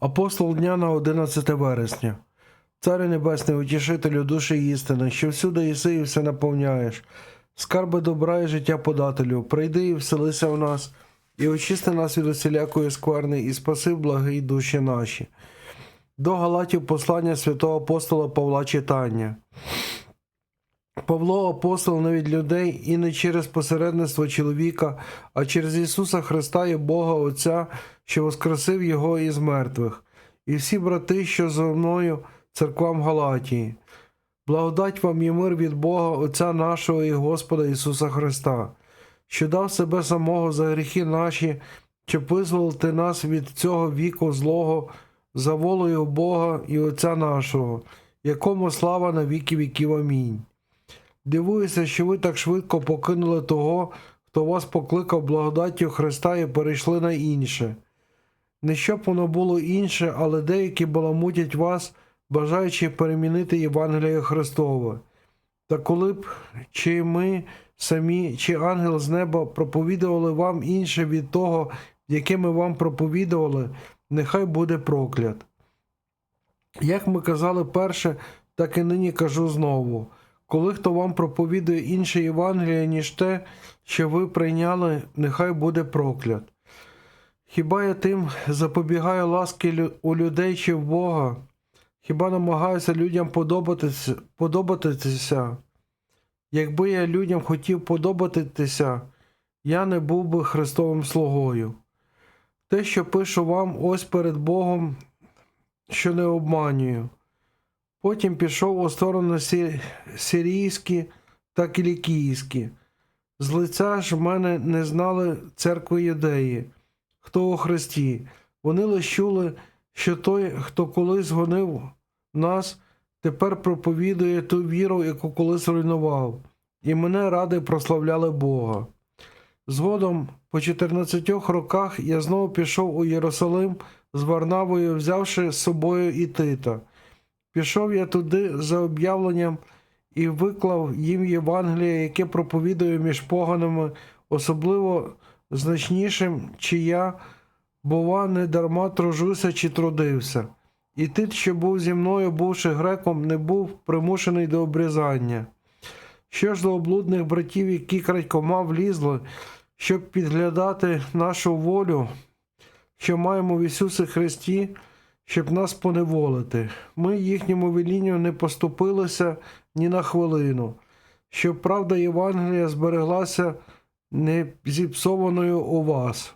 Апостол дня на 11 вересня. Царю Небесний, утішителю душі істини, що всюди єси і все наповняєш. Скарби добра і життя подателю, прийди і вселися в нас, і очисти нас від усілякої скверни, і спаси благі душі наші. До Галатів послання святого апостола Павла читання. Павло апостол не від людей і не через посередництво чоловіка, а через Ісуса Христа і Бога Отця, що воскресив Його із мертвих, і всі брати, що зо мною, церквам Галатії. Благодать вам і мир від Бога Отця нашого і Господа Ісуса Христа, що дав себе самого за гріхи наші, щоб визволити нас від цього віку злого за волею Бога і Отця нашого, якому слава на віки віків. Амінь. Дивуюся, що ви так швидко покинули того, хто вас покликав благодаттю Христа і перейшли на інше. Не щоб воно було інше, але деякі баламутять вас, бажаючи перемінити Євангеліє Христове. Та коли б чи ми самі, чи ангел з неба проповідували вам інше від того, яке ми вам проповідували, нехай буде проклят. Як ми казали перше, так і нині кажу знову. Коли хто вам проповідує інше Євангеліє, ніж те, що ви прийняли, нехай буде проклят. Хіба я тим запобігаю ласки у людей чи в Бога? Хіба намагаюся людям подобатися, подобатися? Якби я людям хотів подобатися, я не був би Христовим слугою. Те, що пишу вам ось перед Богом, що не обманюю. Потім пішов у сторону сирійські та кілікійські. З лиця ж мене не знали церкви юдеї, хто у Христі. Вони лише чули, що той, хто колись гонив нас, тепер проповідує ту віру, яку колись руйнував, і мене ради прославляли Бога. Згодом, по 14 роках, я знову пішов у Єрусалим з Варнавою, взявши з собою і Тита. Пішов я туди за об'явленням і виклав їм Євангеліє, яке проповідує між поганами, особливо значнішим, чи я, бува, не дарма тружуся чи трудився. І тит, що був зі мною, бувши греком, не був примушений до обрізання. Що ж до облудних братів, які крадькома влізли, щоб підглядати нашу волю, що маємо в Ісусі Христі, щоб нас поневолити. Ми їхньому велінню не поступилися ні на хвилину, щоб правда Євангелія збереглася не зіпсованою у вас.